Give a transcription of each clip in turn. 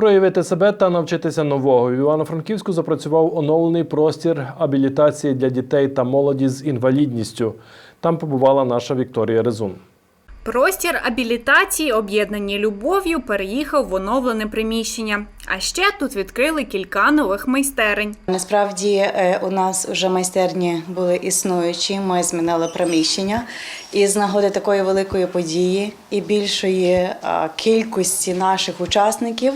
Проявити себе та навчитися нового. В Івано-Франківську запрацював оновлений простір абілітації для дітей та молоді з інвалідністю. Там побувала наша Вікторія Резун. Простір абілітації, об'єднані любов'ю, переїхав в оновлене приміщення. А ще тут відкрили кілька нових майстерень. Насправді е, у нас вже майстерні були існуючі. Ми змінили приміщення. І з нагоди такої великої події і більшої кількості наших учасників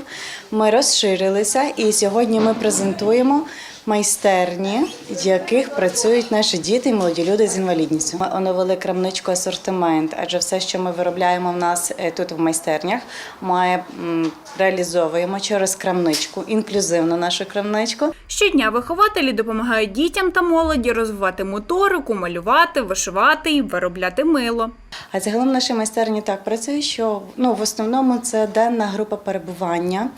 ми розширилися. І сьогодні ми презентуємо майстерні, в яких працюють наші діти і молоді люди з інвалідністю. Ми оновили крамничку асортимент, адже все, що ми виробляємо в нас е, тут в майстернях, ми реалізовуємо через крамничку, інклюзивну нашу крамничку. Щодня вихователі допомагають дітям та молоді розвивати моторику, малювати, вишивати і виробляти мило. А загалом наші майстерні так працює, що ну в основному це денна група перебування.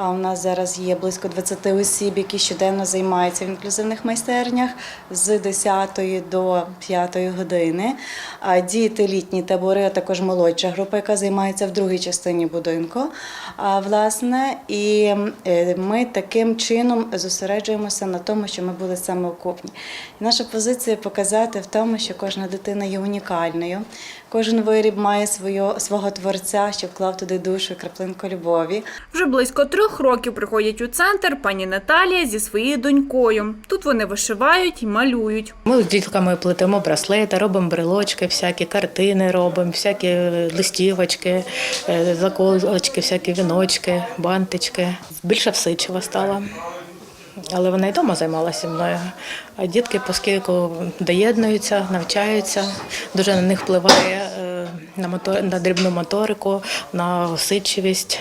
А у нас зараз є близько 20 осіб, які щоденно займаються в інклюзивних майстернях з 10 до 5 години. А діти літні табори, а також молодша група, яка займається в другій частині будинку. А, власне, і е, ми таким чином зосереджуємося на тому, що ми були самоокупні. Наша позиція показати в тому, що кожна дитина є унікальною. Кожен виріб має свою, свого творця, що вклав туди душу і краплинку любові. Вже близько трьох років приходять у центр пані Наталія зі своєю донькою. Тут вони вишивають і малюють. Ми з дітками плетемо браслети, робимо брелочки, всякі картини робимо, всякі листівочки, е, заколочки, всякі віночки, бантички. Більше всичива стала. Але вона й вдома займалася мною. А дітки, оскільки доєднуються, навчаються, дуже на них впливає е, на, мотор, на дрібну моторику, на осидчивість.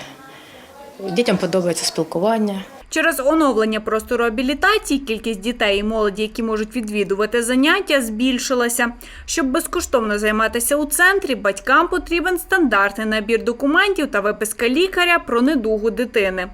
Дітям подобається спілкування. Через оновлення простору абілітації кількість дітей і молоді, які можуть відвідувати заняття, збільшилася. Щоб безкоштовно займатися у центрі, батькам потрібен стандартний набір документів та виписка лікаря про недугу дитини.